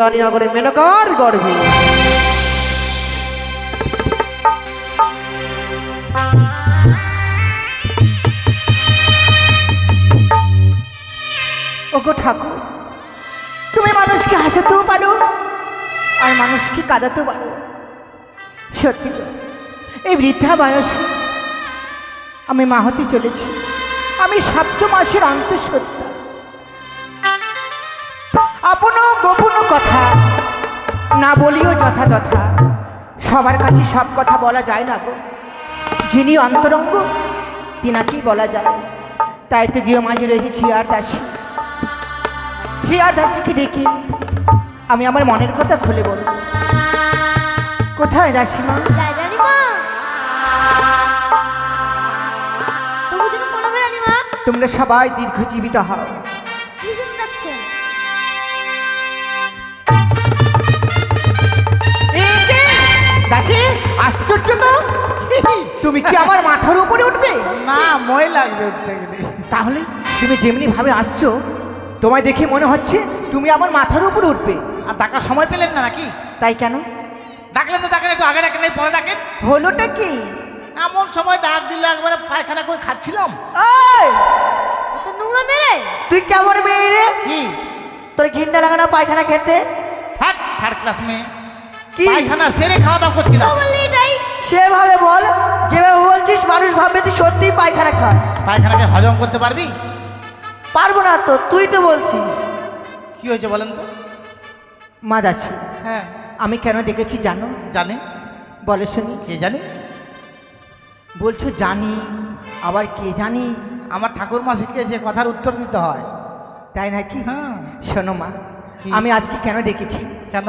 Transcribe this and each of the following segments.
রানীনগরে মেনকার গর্ভে। ওগো ঠাকুর, তুমি মানুষকে হাসাতেও পারো, আর মানুষকে কাঁদাতেও পারো। সত্যি এই বৃদ্ধা বয়সে আমি মা হতে চলেছি। আমি সপ্ত মাসের অন্তঃসত্ত্বা। আপন গোপন কথা না বলিও যথাযথা। সবার কাছে সব কথা বলা যায় না গো। যিনি অন্তরঙ্গ তিনাকেই বলা যায়। তাই তো গৃহ মাঝে রয়েছে ছিয়ার দাসী। ছিয়ার দাসীকে ডেকে আমি আমার মনের কথা খুলে বলব। কোথায় দাসীমা তোমরা সবাই দীর্ঘজীবিত হও। আশ্চর্য তো? তুমি কি আমার মাথার উপরে উঠবে? না মই লাগবে উঠতে গেলে। তাহলে তুমি যেমনি ভাবে আসছো তোমায় দেখে মনে হচ্ছে তুমি আমার মাথার উপরে উঠবে। আর ডাকার সময় পেলেন না নাকি? তাই কেন? ডাকলেন তো ডাকেন একটু আগে ডাকেন পরে ডাকেন। হলোটা কি? এমন সময় ডাক দিলে একবারে পায়খানা করে খাচ্ছিলাম। ওই, নোংরা মেরে? তুই কেমন মেয়ে রে? কি? তোর ঘিন্ডা লাগানো পায়খানা খেতে? হ্যাট থার্ড ক্লাস মেয়ে। কি? পায়খানা সেরে খাওয়া দাওয়া করছিলাম তো সেভাবে বল যেভাবে বলছিস মানুষ ভাববে তুই সত্যিই পায়খানা খাস। পায়খানাকে হজম করতে পারবি? পারব না তো তুই তো বলছিস। কি হয়েছে বলেন তো? মা দাসী হ্যাঁ। আমি কেন ডেকেছি জানো? জানে। বলে শুনি। কে জানি? বলছো জানি আবার কে জানি? আমার ঠাকুরমা শিখিয়েছে কথার উত্তর দিতে হয়। তাই নাকি? হ্যাঁ। শোনো মা আমি আজকে কেন ডেকেছি? কেন?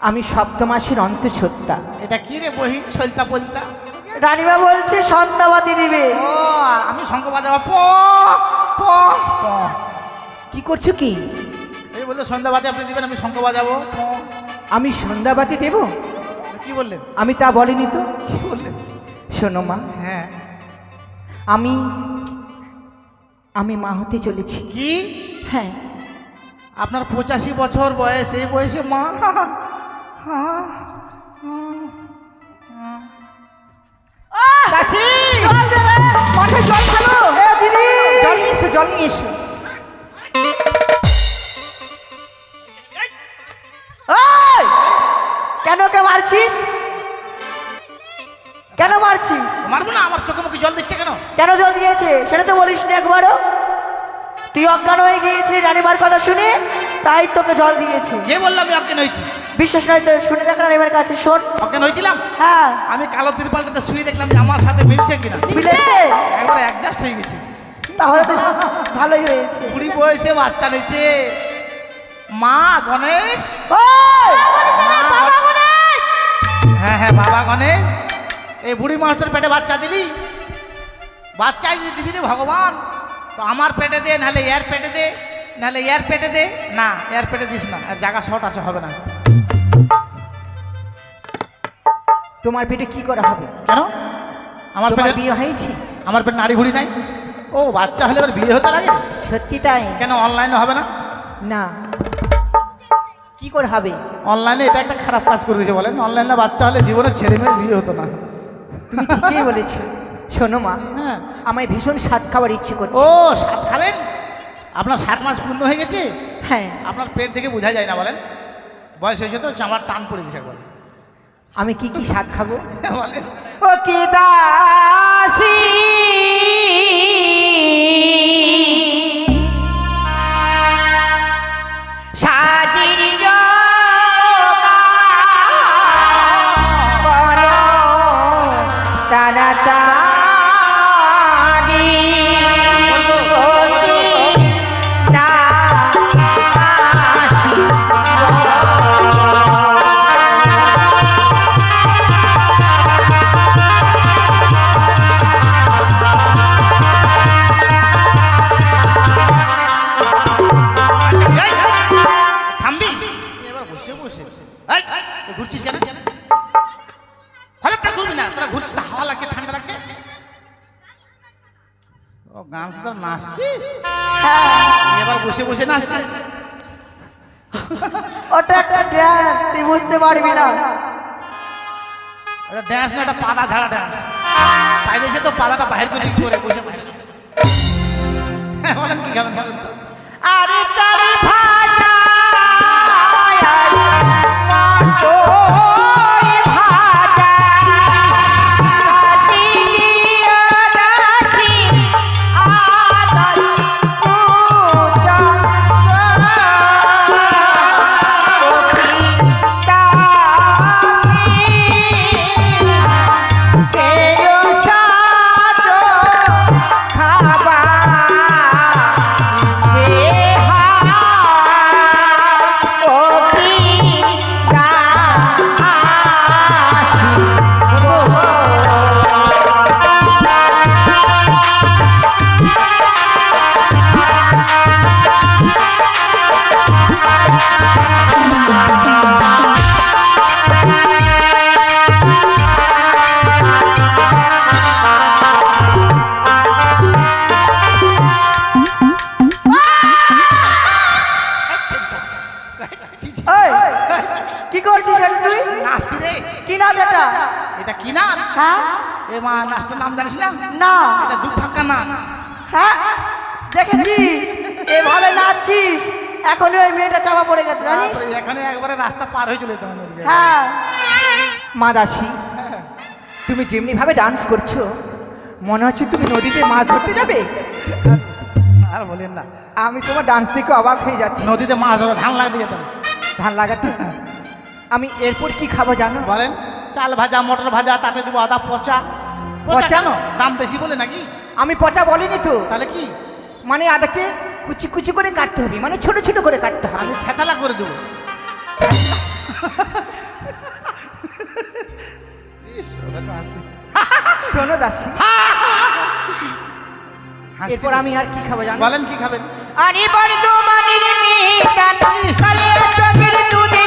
আমি সপ্তমাসের অন্তঃসত্ত্বা। এটা কি রে বহিন সলতা বলতা? রানীমা বলছে সন্তাবাদী দিবে ও আমি শঙ্খ বাজাবো প প প। কি করছ কি? এই বললে সন্ধ্যা বাজে আপনি দিবেন আমি শঙ্খ বাজাবো প। আমি সন্ধ্যাবাতি দেব? কি বললেন? আমি তা বলিনি তো। কি বললেন? শোনো মা হ্যাঁ। আমি আমি মা হতে চলেছি। কি? হ্যাঁ। আপনার পঁচাশি বছর বয়স এই বয়সে মা? জল নিয়ে এসো! কেন কে মারছিস? কেন মারছিস? মারবো না আমার চোখে মুখে জল দিচ্ছে কেন? কেন জল দিয়েছে? সেটা তো বলিস না একবারও। তুই অজ্ঞান হয়ে গিয়েছিলি রানিমার কথা শুনে তাই তোকে জল দিয়েছি। কে বললাম আমি অজ্ঞান হয়েছি? বিশ্বাস নয় তো শুনে দেখ রানিমার কাছে শোন। অজ্ঞান হয়েছিলাম? হ্যাঁ। আমি কালো তিরপালটাতে শুয়ে দেখলাম যে আমার সাথে মিলছে কিনা। মিলেছে? একবার অ্যাডজাস্ট হয়ে গেছি। তাহলে তো ভালোই হয়েছে। কুড়ি বয়সে বাচ্চা নিয়েছে। মা গণেশ? ওই! মা গণেশ। হ্যাঁ হ্যাঁ বাবা গণেশ। এই বুড়ি মাস্টার পেটে বাচ্চা দিলি? বাচ্চাই দিবি রে ভগবান? তো আমার পেটে দে নাহলে এর পেটে দে নাহলে এর পেটে দে। না এর পেটে দিস না আর জায়গা শর্ট আছে হবে না। তোমার পেটে কি করা হবে? কেন? আমার পেটে বিয়ে হয়েছে? আমার পেটে নাড়ি ঘুড়ি নাই? ও বাচ্চা হলে এবার বিয়ে হতে লাগে? সত্যি তাই? কেন অনলাইনে হবে না? না। কি করে হবে? অনলাইনে এটা একটা খারাপ কাজ করে দিয়েছে বলেন। অনলাইনে বাচ্চা হলে জীবনে ছেলে মেয়ে বিয়ে হতো না। তুমি ঠিকই বলেছ। শোনো মা হ্যাঁ। আমায় ভীষণ স্বাদ খাবার ইচ্ছে করছে। ও স্বাদ খাবেন? আপনার সাত মাস পূর্ণ হয়ে গেছে? হ্যাঁ। আপনার পেট দেখে বোঝা যায় না বলেন। বয়স হয়েছে তো চামার টান পড়ে গেছে বলেন আমি কি কি স্বাদ খাব? বলেন। ও কি দাসী? গান শুধু নাচছিস হ্যাঁ এবার বসে বসে নাচছিস ওটা একটা ড্যান্স তুই বুঝতে পারবি না এটা ড্যান্স না এটা পাতা ঝাড়া ড্যান্স তাই দেশে তো পাতাটা বাহির করে কি করে বসে বসে হ্যাঁ, কি খাবেন তো আরে চারি ওই এটা কি নাচ হ্যাঁ? এ মা নাচটার নাম জানিস না? না। এটা দু ফাক্কা না হ্যাঁ? দেখেছি এভাবে নাচছিস এখন ওই মেয়েটা চাপা পড়ে গেছে জানিস? এখানে একবারে রাস্তা পার হয়ে চলে যেতে। হ্যাঁ। মা দাসী তুমি যেমনি ভাবে ডান্স করছ মনে হচ্ছে তুমি নদীতে মাছ ধরতে যাবে? আর বলেন না আমি তোমার ডান্স দেখে অবাক হয়ে যাচ্ছি। নদীতে মাছ ধরে ধান লাগতে যেতাম ধান লাগাতে? আমি এরপর কি খাব জানো? বলেন। চাল ভাজা মটর ভাজা তাতে দেবো আদা পচা। পচা? কেন? দাম বেশি বলে নাকি? আমি পচা বলিনি তো। তাহলে কি? মানে আদাকে কুচি কুচি করে কাটতে হবে মানে ছোট ছোট করে কাটতে হবে। আমি থেতালা করে দেবো। শোনো দাসী। এরপর আমি আর কি খাব জানো? বলেন কি খাবেন? আরে বর্ধমানের মেয়েটা সালে চোখের দুধে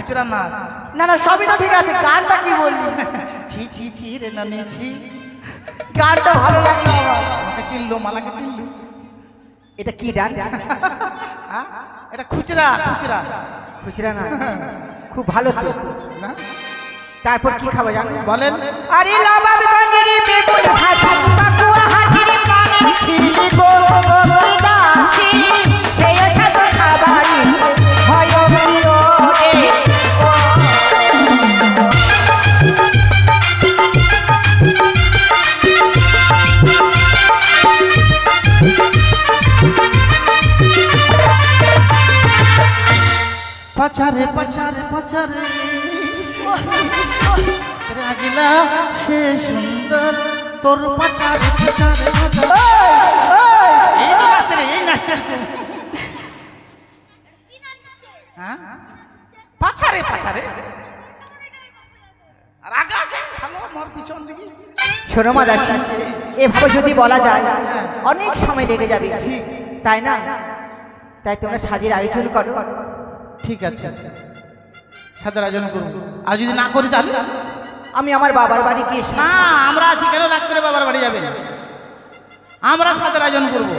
খুচরা নাচ না না সবই তো ঠিক আছে। গানটা কি বললি? ছি ছি ছি রে নয় ছি। গানটা ভালো আমার। আমাকে চিনলো মালাকে চিনলো। এটা কি ডান্স হ্যাঁ? এটা খুচরা খুচরা। খুচরা না। খুব ভালো তো। না? তারপর কি খাব জানো? বলেন। আরে লাবাব গঞ্জরি বেগুন ভাজা পাকুয়া হাজিরি পানি ছিলি গো গো দাসি পছারে পছারে পছারে রাগিলা সে সুন্দর তোর পছারে পছারে পছারে এই তো এই নাচছে রে। হ্যাঁ? পাছারে পাছারে পিছন দিকে। মা দাসী এভাবে যদি বলা যায় অনেক সময় লেগে যাবে। ঠিক। তাই না? তাই তোমরা সাজির আয়োজন করো। ঠিক আছে। সাদের আয়োজন করব আর যদি না করি তাহলে? আমি আমার বাবার বাড়ি গিয়ে না আমরা আছি কেন রাগ করে বাবার বাড়ি যাবে? আমরা সাদের আয়োজন করব।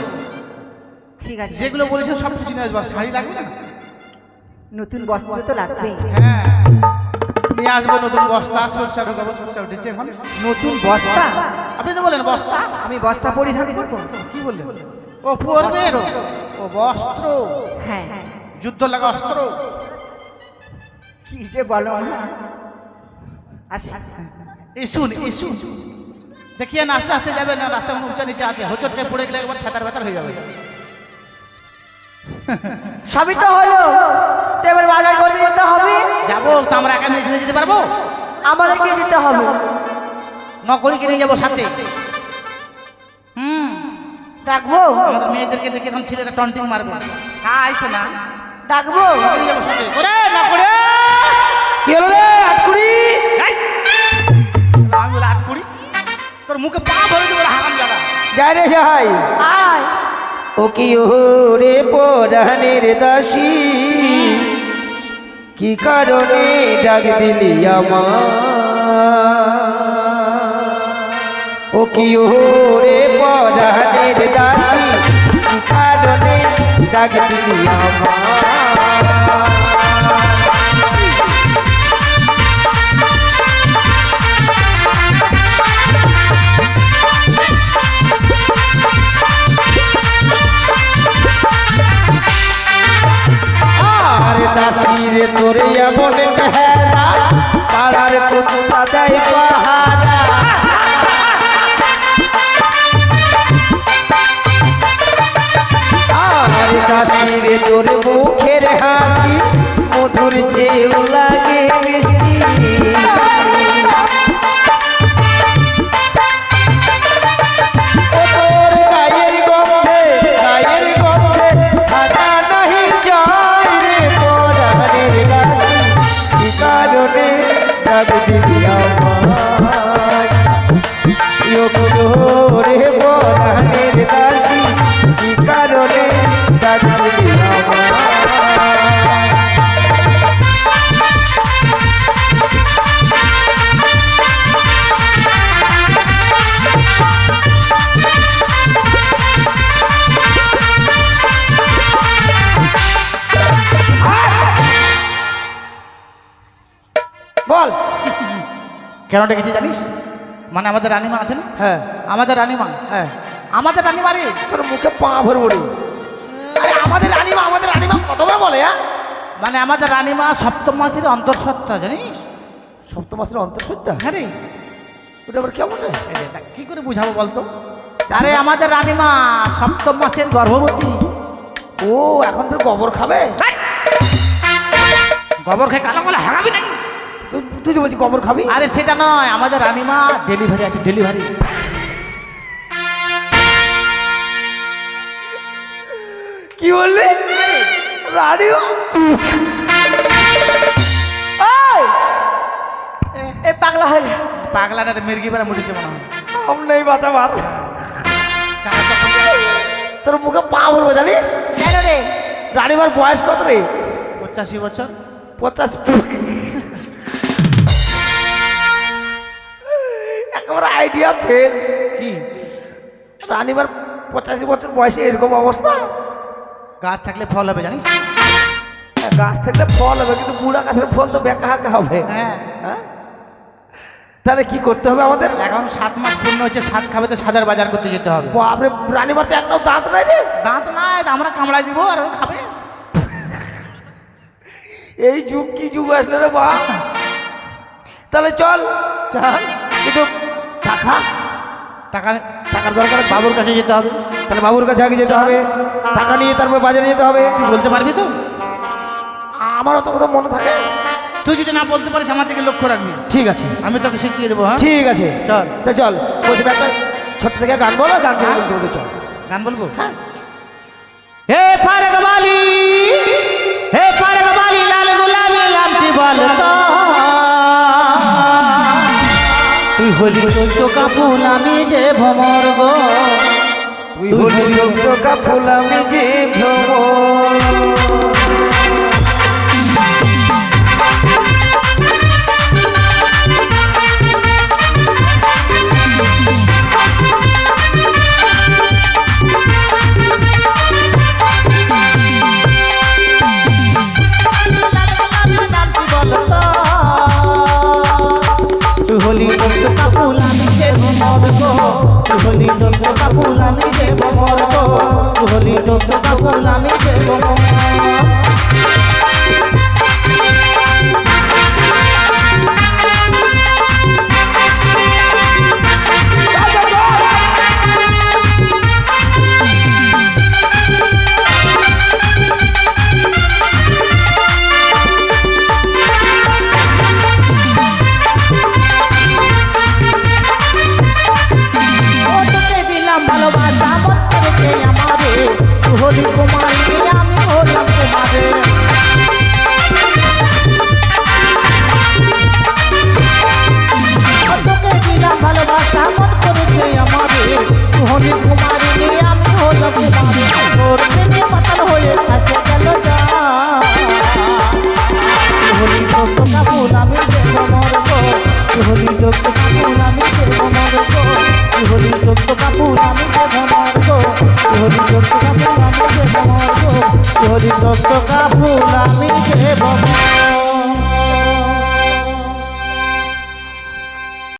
ঠিক আছে। যেগুলো বলেছেন সব কিছু নিয়ে আসব। শাড়ি লাগবে না? নতুন বস্ত্র তো লাগবেই হ্যাঁ। নিয়ে আসব নতুন বস্তা সরষা ঢোকাবো সরষা উঠেছে এখন। নতুন বস্তা? আপনি তো বলেন বস্তা। আমি বস্তা পরিধান করব। কি বললেন? ও বস্ত্র। ও বস্ত্র। হ্যাঁ। যুদ্ধ লাগা অস্ত্র। কি যে বলো ইসুন ইসুন দেখিয়ে না আস্তে আস্তে যাবে না রাস্তা উঁচা নিচে আছে। হোচটকে পড়ে গেলে একবার ফেতার ফেতার হয়ে যাবে। সবই তো হলো। এবার বাজার করে যেতে হবে। যাব তো আমরা একা মেশিনে যেতে পারব? আমাদেরকে যেতে হবে। নকরিকে নিয়ে যাব সাথে। হুম। ডাকবো? আমাদের মেয়েদেরকে দেখে এখন ছেলেরা টন্টিং মারবে। হ্যাঁ আইসো না ডাকবো? কি তোর মুখে পা ভরে দেবো হারাম জানা যাই রে যাই আয়। রে পরাণের কি কারণে ডাক দিলি আমার ও কি রে পরাণের দাসী? ডাক দিলি আমার তোরে এমন চেহারা পাড়ার কুত্তা দেয় পাহারা তোর কেন ডেকেছি জানিস? মানে আমাদের রানিমা আছে না? হ্যাঁ। আমাদের রানিমা? হ্যাঁ। আমাদের রানিমা রে। তোর মুখে পা ভরবো রে। আরে আমাদের রানীমা আমাদের রানীমা কতবার বলে হ্যাঁ? মানে আমাদের রানিমা সপ্তম মাসের অন্তঃসত্ত্বা জানিস? সপ্তম মাসের অন্তর্সত্ত্বা হ্যাঁ রে। ওটা আবার কেমন রে? কি করে বুঝাবো বলতো? আরে আমাদের রানিমা সপ্তম মাসের গর্ভবতী। ও এখন ফের গোবর খাবে! গোবর খেয়ে কালো কালো হাগাবি নাকি? তুই তুই বলছি গোবর খাবি? আরে সেটা নয় আমাদের রানিমা ডেলিভারি আছে ডেলিভারি কি বললি? রানীমা। এ পাগলা হয়ে পাগলাটা মির্গি বেড়া মুটেছে মনে হয়। কম নেই বাঁচাবার। তোর মুখে পা ভরবো জানিস? কেন রে? রানীমার বয়স কত রে? পঁচাশি বছর। পঞ্চাশ আইডিয়া ফেল কি? রানীমার পঁচাশি বছর বয়সে এরকম অবস্থা? গাছ থাকলে ফল হবে জানিস? হ্যাঁ, গাছ থাকলে ফল হবে কিন্তু বুড়া গাছের ফল তো বেঁকা হাঁকা হবে। হ্যাঁ। হ্যাঁ? তাহলে কি করতে হবে আমাদের? এখন সাত মাস পূর্ণ হচ্ছে সাত খাবে তো সাদার বাজার করতে যেতে হবে। বাপরে রানীমার তো একটাও দাঁত নাই রে। দাঁত নাই আমরা কামড়াই দিব আর খাবে। এই যুগ কি যুগ আসলে রে বা তাহলে চল। চল। কিন্তু টাকা? টাকা টাকার দরকার বাবুর কাছে যেতে হবে। তাহলে বাবুর কাছে আগে যেতে হবে। টাকা নিয়ে তারপর বাজারে যেতে হবে। তুই বলতে পারবি তো? আমার অত কথা মনে থাকে। তুই যদি না বলতে পারিস আমার দিকে লক্ষ্য রাখবি। ঠিক আছে। আমি তোকে শিখিয়ে দেবো হ্যাঁ? ঠিক আছে। চল। তা চল বলছি একটা ছোট্ট থেকে গান বলো গান বলতে বলতে চল। গান বলব? হ্যাঁ। হে ফারক বালি হলি চোখা কাপুল আমি যে ভমর গো। তুই হলি লোকটা কাপুল আমি যে ভ্রমণ